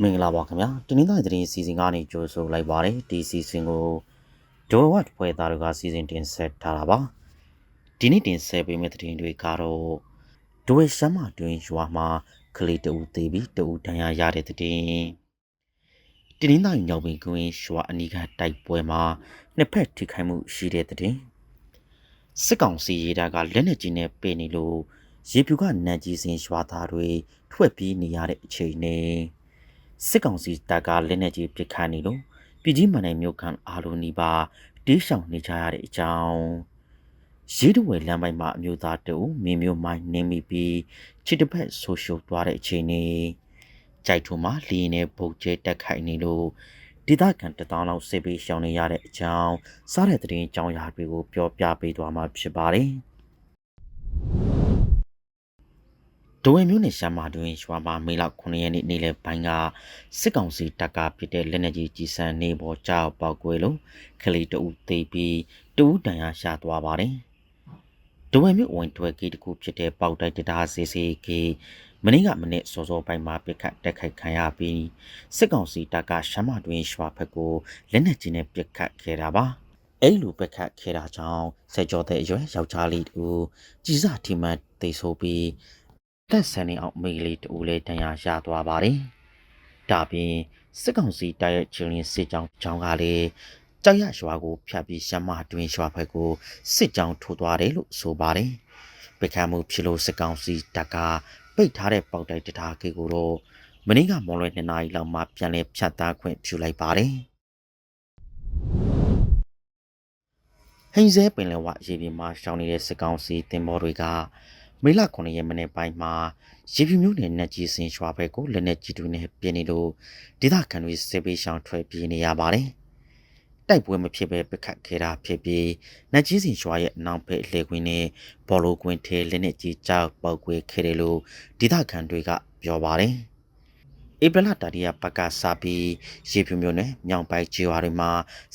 မင်္ဂလာပါခင်ဗျာတင်းနှင်းသားသတင်းစီစဉ်ကနေကြိုဆိုလိုက်ပါတယ်ဒီစီစဉ်ကိုဒိုဝတ်ဖွဲ့သားတို့ကစီစဉ်တင်ဆက်ထားတာပါဒီနေ့တင်ဆက်ပေးမယ့်သတင်းတွေကတော့ဒိုဝဲရှမ်းမတွင်ရွာမှာကလေးတဦးသေးပြီးတဦးဒဏ်ရာရတဲ့သတင်းတင်းနှင်းသားညောင်ပင်ကွင်းရွာအနီးကတိုက်ပွဲမှာနှစ်ဖက်ထိခိုက်မှုရှိတဲ့သတင်းစစ်ကောင်စီရေးတာကလက်နက်ကြီးနဲ့ပေနေလို့ရေပြူကနန်ကြီးစင်ရွာသားတွေထွက်ပြေးနေရတဲ့အချိန်နဲ့ စစ်ကောင်စီတပ်ကလက်နက်ကြီးပစ်ခတ်နေလို့ပြည်ကြီးမန်နိုင်မြို့ခံအားလုံးနီးပါးတေးရှောင်နေကြရတဲ့အကြောင်းရေတဝဲလမ်းပိုင်းမှာအမျိုးသားတူမင်းမျိုးမိုင်းနင်းမိပြီးချစ်တစ်ဖက်ဆိုရှုပ်သွားတဲ့အချိန်นี้ကြိုက်ထုံမှာလီရင်နဲ့ပုတ်ကျဲတက်ခိုက်နေလို့ဒေသခံတထောင်လောက်စစ်ပေးရှောင်နေရတဲ့အကြောင်းစားတဲ့သတင်းအကြောင်းအရာတွေကိုပြောပြပေးသွားမှာဖြစ်ပါတယ်။ ဒိုဝဲမျိုးနယ်ရှမ်းမာတွင်ရွာမှာမေလ9ရက်နေ့နေ့လယ်ပိုင်းကစစ်ကောင်စီတပ်ကပစ်တဲ့လက်နက်ကြီးကြီးစံနေပေါ်ကြောက်ပေါက်ကွဲလို့ခလီတဦးသိပ်ပြီးတဦးတန်ရာရှာသွားပါတယ်။ဒိုဝဲမျိုးဝင်ထွဲကီတခုဖြစ်တဲ့ပေါက်တိုက်တရားစီစီကီမင်းကမနေ့စောစောပိုင်းမှာပစ်ခတ်တက်ခိုက်ခံရပြီးစစ်ကောင်စီတပ်ကရှမ်းမာတွင်ရွာဘက်ကိုလက်နက်ကြီးနဲ့ပစ်ခတ်ခဲ့တာပါ။အဲ့လိုပက်ခတ်ခဲ့တာကြောင့်ဆက်ကြောတဲ့အရွယ်ယောက်ျားလေးတူကြီးစားထီမတ်သိဆိုပြီး တက်ဆန်နေအောင်မိလေးတူလေးတန်ရာရသွားပါတယ်။ဒါပြင်စစ်ကောင်စီတပ်ရဲ့ချင်းလင်းစစ်ကြောင်းကြောင်းကလည်းကြောက်ရရွာကိုဖျက်ပြီးရှမ်းမတွင်ရွာဘက်ကိုစစ်ကြောင်းထိုးသွားတယ်လို့ဆိုပါတယ်။ပစ်ခတ်မှုဖြစ်လို့စစ်ကောင်စီတပ်ကပိတ်ထားတဲ့ပေါက်တိုက်တရားကေကိုတော့မင်းကမွန်လွယ်2နာရီလောက်မှပြန်လဲဖြတ်သားခွင့်ပြုလိုက်ပါတယ်။ဟိန်စဲပင်လယ်ဝရေပြင်မှာရှောင်းနေတဲ့စစ်ကောင်စီတင်ဘောတွေက မေလ9ရက်မနေ့ပိုင်းမှာရေပြူမျိုးနယ်နက်ကြီးစင်ရွာဘက်ကိုလက်နက်ကြီးတွေနဲ့ပြင်းနေလို့ဒေသခံတွေစစ်ပေးရှောင်ထွက်ပြေးနေရပါတယ်။တိုက်ပွဲမဖြစ်ဘဲပစ်ခတ်ခဲ့တာဖြစ်ပြီးနက်ကြီးစင်ရွာရဲ့အနောက်ဘက်အလေကွင်းနဲ့ဘော်လိုကွင်းထဲလက်နက်ကြီးကြောက်ပေါက်ကွဲခဲ့တယ်လို့ဒေသခံတွေကပြောပါတယ်။ ဧပြီလတာရီယာပကစာပြီးရေဖြူမျိုးနဲ့မြောင်ပိုက်ကျွာတွေမှာ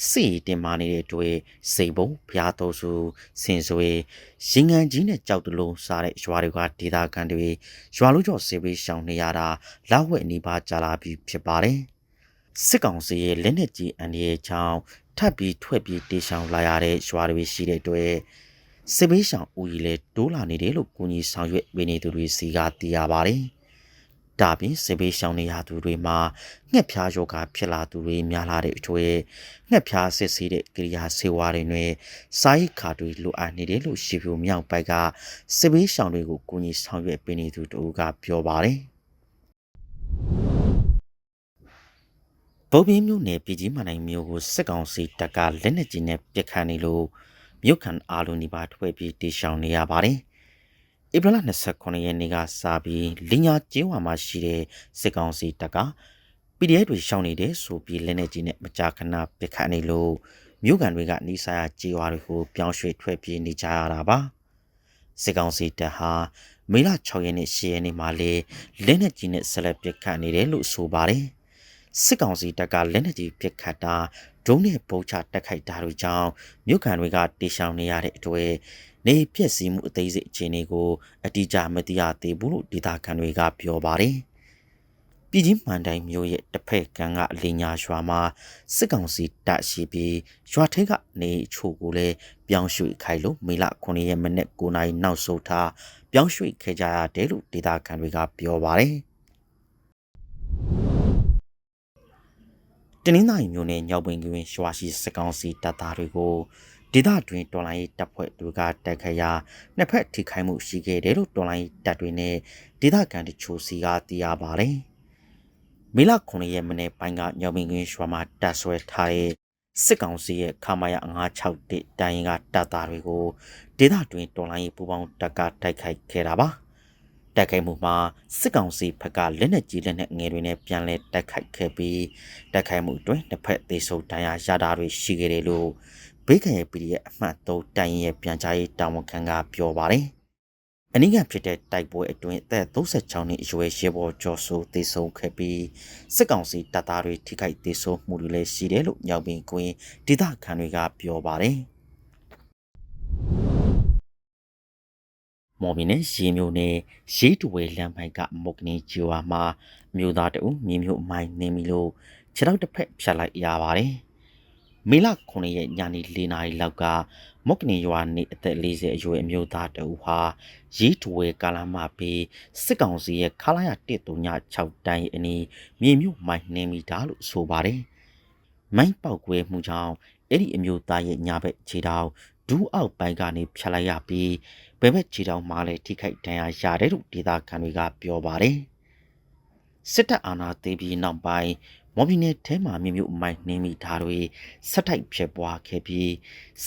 စီတင်မာနေတဲ့တွေ့စိန်ပုံဖျားတော်စုစင်ဆွေရင်ငံကြီးနဲ့ကြောက်တလုံးစားတဲ့ရွာတွေကဒေသခံတွေရွာလူကျော်စေပေးရှောင်နေရတာလောက်ဝက်နေပါကြလာပြီဖြစ်ပါတယ်စစ်ကောင်စီရဲ့လက်နက်ကြီးအန်ဒီရဲ့ချောင်းထပ်ပြီးထွက်ပြီးတေရှောင်လာရတဲ့ရွာတွေရှိတဲ့အတွက်စစ်ပေးရှောင်ဦးကြီးလည်းတိုးလာနေတယ်လို့ကိုကြီးဆောင်ရွက်ပေးနေသူတွေစီကသိရပါတယ်။ ဒါပြင်စေဘေးရှောင်နေရသူတွေမှာငှက်ဖျားယောဂဖြစ်လာသူတွေများလာတဲ့အထွေငှက်ဖျားစစ်ဆေးတဲ့ကိရိယာဆေးဝါးတွေနဲ့စာရိတ်ခါတွေလိုအပ်နေတယ်လို့ရှီဖြူမြောက်ပိုက်ကစေဘေးရှောင်တွေကိုကူညီဆောင်ရွက်ပေးနေသူတို့ကပြောပါတယ်ဗုဒ္ဓမျိုးနယ်ပြည်ကြီးမနိုင်မျိုးကိုစစ်ကောင်စီတပ်ကလက်နက်ကြီးနဲ့ပစ်ခတ်နေလို့မြို့ခံအားလုံးဒီပါထွက်ပြီးတေရှောင်နေရပါတယ် ဧပြီလ29ရက်နေ့ကစပြီးလင်ညာကျင်းဝါမှာရှိတဲ့စစ်ကောင်စီတပ်က PDF တွေရှောင်နေတယ်ဆိုပြီးလက်နက်ကြီးနဲ့မကြာခဏပစ်ခတ်နေလို့မြို့ကန်တွေကနီးစပ်ရာကြေးရွာတွေကိုပြောင်းရွှေ့ထွက်ပြေးနေကြရတာပါစစ်ကောင်စီတပ်ဟာမေလ6ရက်နေ့10ရက်နေ့မှာလေလက်နက်ကြီးနဲ့ဆက်လက်ပစ်ခတ်နေတယ်လို့ဆိုပါတယ် စစ်ကောင်စီတပ်ကလက်နက်ကြီးပစ်ခတ်တာဒုံးနဲ့ပုံချတက်ခိုက်တာတွေကြောင့်မြို့ကန်တွေကတေရှောင်နေရတဲ့အတွေ့နေပြက်စီးမှုအသေးစိတ်အခြေအနေကိုအတိအကျမသိရသေးဘူးလို့ဒေသခံတွေကပြောပါတယ်။ပြည်ကြီးမှန်တိုင်းမျိုးရဲ့တစ်ဖက်ကံကအလင်းညာရွာမှာစစ်ကောင်စီတပ်ရှိပြီးရွာထဲကနေချို့ကိုလည်းပြောင်းရွှေ့ခိုင်းလို့မေလ9ရက်မနေ့9နာရီနောက်ဆုံးထားပြောင်းရွှေ့ခဲ့ကြရတယ်လို့ဒေသခံတွေကပြောပါတယ်။ တနင်္သာရီမြို့နယ်ညောင်ပင်ကွင်းရွာရှိစကောင်စီတပ်သားတွေကိုဒေသတွင်တော်လိုင်းတပ်ဖွဲ့တွေကတိုက်ခတ်ရာနှစ်ဖက်ထိခိုက်မှုရှိခဲ့တယ်လို့တော်လိုင်းတပ်တွေနဲ့ဒေသခံတချို့စီကသိရပါတယ်။မေလ9ရက်မနေ့ပိုင်းကညောင်ပင်ကွင်းရွာမှာတပ်ဆွဲထားတဲ့စစ်ကောင်စီရဲ့ခမာယ961တိုင်းရင်ကတပ်သားတွေကိုဒေသတွင်တော်လိုင်းပူပေါင်းတပ်ကတိုက်ခိုက်ခဲ့တာပါ။ တိုက်ခိုက်မှုမှာစစ်ကောင်စီဘက်ကလက်နက်ကြီးလက်နက်ငယ်တွေနဲ့ပြန်လည်တိုက်ခိုက်ခဲ့ပြီးတိုက်ခိုက်မှုအတွင်းတစ်ဖက်သေဆုံးဒဏ်ရာရတာတွေရှိခဲ့တယ်လို့ဘေးကရဲ့ PDF အမှတ်3တိုင်ရဲ့ပြန်ကြားရေးတာဝန်ခံကပြောပါတယ်။အနည်းငယ်ဖြစ်တဲ့တိုက်ပွဲအတွင်းအသက်36နှစ်အရွယ်ရဲဘော်ကျော်စိုးသေဆုံးခဲ့ပြီးစစ်ကောင်စီတပ်သားတွေထိခိုက်သေဆုံးမှုတွေလည်းရှိတယ်လို့ညောင်ပင်ကွင်းဒေသခံတွေကပြောပါတယ်။ မော်ဘီနဲ့ရေမျိုးနဲ့ရေးတဝဲလမ်းပိုင်းကမုတ်ကနေဂျီဝါမှာအမျိုးသားတဦးမြေမျိုးအမိုင်းနေပြီလို့ခြေထောက်တစ်ဖက်ဖြတ်လိုက်ရပါတယ်။မေလ9ရက်ညနေ4နာရီလောက်ကမုတ်ကနေရွာနေအသက်40အရွယ်အမျိုးသားတဦးဟာရေးတဝဲကာလာမပေးစစ်ကောင်စီရဲ့ခလာရ136တိုင်းအနီးမြေမျိုးမိုင်းနေမိတာလို့ဆိုပါတယ်။မိုင်းပေါက်ကွဲမှုကြောင့်အဲ့ဒီအမျိုးသားရဲ့ညာဘက်ခြေထောက်ဒူးအောက်ပိုင်းကနေဖြတ်လိုက်ရပြီး ဘယ်ဘက်ခြေထောက်မှလည်းထိခိုက်ဒဏ်ရာရတယ်လို့ဒေသခံတွေကပြောပါတယ်။စစ်တပ်အာဏာသိမ်းပြီးနောက်ပိုင်းမော်ဘီနယ်ထဲမှာမြို့မြို့မိုင်းနှင်းမိထားတွေဆက်တိုက်ဖြစ်ပွားခဲ့ပြီး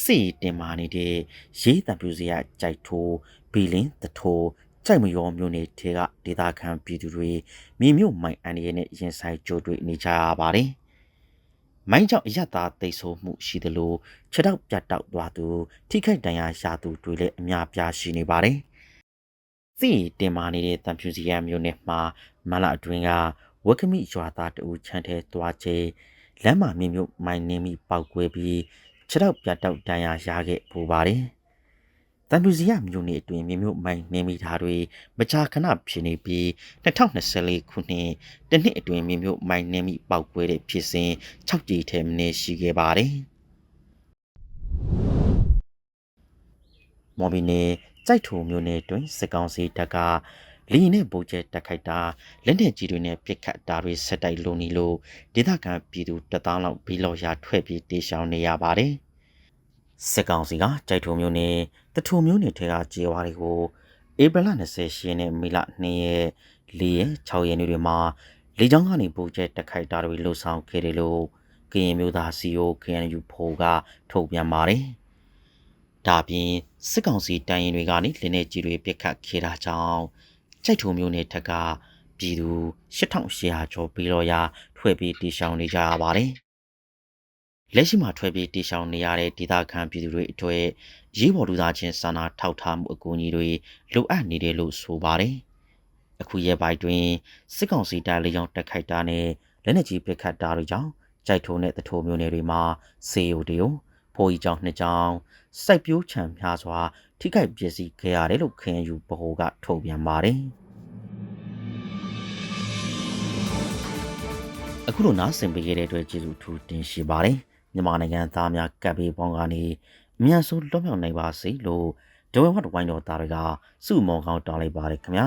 စစ်တင်မာနေတဲ့ရေးတံပြူစရာကြိုက်ထိုးဘီလင်းတထိုးကြိုက်မရောမြို့နယ်ထဲကဒေသခံပြည်သူတွေမြေမြို့မိုင်းအန်ရီနဲ့ရင်ဆိုင်ကြိုးတွေ့နေကြရပါတယ်။ မိုင်းကြောင့်အရသာသိမ်းဆိုးမှုရှိသလိုခြေထောက်ပြတ်တောက်သွားသူထိခိုက်ဒဏ်ရာရသူတွေလည်းအများပြားရှိနေပါတယ်။စီတင်မာနေတဲ့တံဖြူစီရမျိုးနဲ့မှာမလာအတွင်းကဝက်ကမိရွာသားတူချမ်းထဲသွားချေလမ်းမှာမြင့်မြုပ်မိုင်းနေမိပောက်ကွဲပြီးခြေထောက်ပြတ်တောက်ဒဏ်ရာရခဲ့ပူပါတယ်။ တံဖြူစီရမျိုးနဲ့အတွင်းမြင့်မြုပ်မိုင်းနေမိတာတွေမကြာခဏဖြစ်နေပြီး2024ခုနှစ်တနှစ်အတွင်းမြင့်မြုပ်မိုင်းနေမိပောက်ကွဲတဲ့ဖြစ်စဉ်6ကြိမ်ထဲမင်းရှိခဲ့ပါတယ်။မော်ဘီနေကြိုက်ထုံမျိုးနယ်တွင်စစ်ကောင်စီတပ်ကလီနဲ့ဗိုလ်ကျဲတက်ခိုက်တာလက်နက်ကြီးတွေနဲ့ပစ်ခတ်တာတွေဆက်တိုက်လုံနေလို့ဒေသခံပြည်သူတသောင်းလောက်ဘီလော်ရာထွက်ပြီးတေရှောင်နေရပါတယ်။ စစ်ကောင်စီကကြိုက်ထုံမျိုးနယ်တထုံမျိုးနယ်ထဲကကြေးဝါတွေကိုဧပြီလ20ရက်နဲ့မေလ2ရက်4ရက်6ရက်နေ့တွေမှာလေကြောင်းကနေဗိုလ်ကျဲတက်ခိုက်တာတွေလှုပ်ဆောင်ခဲ့တယ်လို့ကရင်မျိုးသားစီအို KNU ဖိုကထုတ်ပြန်ပါတယ်။ဒါပြင်စစ်ကောင်စီတိုင်ရင်တွေကနေလင်းနေကြီးတွေပြစ်ခတ်ခဲ့တာကြောင့်ကြိုက်ထုံမျိုးနဲ့ထက်ကပြည်သူ8800ကျော်ပြီးတော့ရာထွက်ပြီးတီရှောင်နေကြရပါတယ်။ လက်ရှိမှာထွက်ပြီးတီရှောင်နေရတဲ့ဒေသခံပြည်သူတွေအတွေ့ရေးပေါ်လူသားချင်းစာနာထောက်ထားမှုအကူအညီတွေလိုအပ်နေတယ်လို့ဆိုပါတယ်။အခုရဲ့ပိုက်တွင်စစ်ကောင်စီတပ်လေကြောင်းတက်ခိုက်တာနဲ့လက်နက်ကြီးပစ်ခတ်တာတွေကြောင့်ကြိုက်ထုံနဲ့တထိုးမျိုးနယ်တွေမှာစေယိုတယိုဖိုးကြီးကြောင့်နှစ်ကြောင်စိုက်ပျိုးချံများစွာ ထိခိုက်ပျက်စီးခဲ့ရတယ်လို့ခင်ယူဗဟိုကထုတ်ပြန်ပါတယ်အခုလိုနားဆင်ပေးခဲ့တဲ့အတွက်ကျေးဇူးထူးတင်ရှိပါတယ် မြန်မာနိုင်ငံသားများကပ်ဘေးပေါင်းကနေအမြန်ဆုံးလွတ်မြောက်နိုင်ပါစေလို့ဒဝဲဝတ်ဝိုင်းတော်သားတွေကစုမော်ကောင်းတောင်းလိုက်ပါတယ်ခင်ဗျာ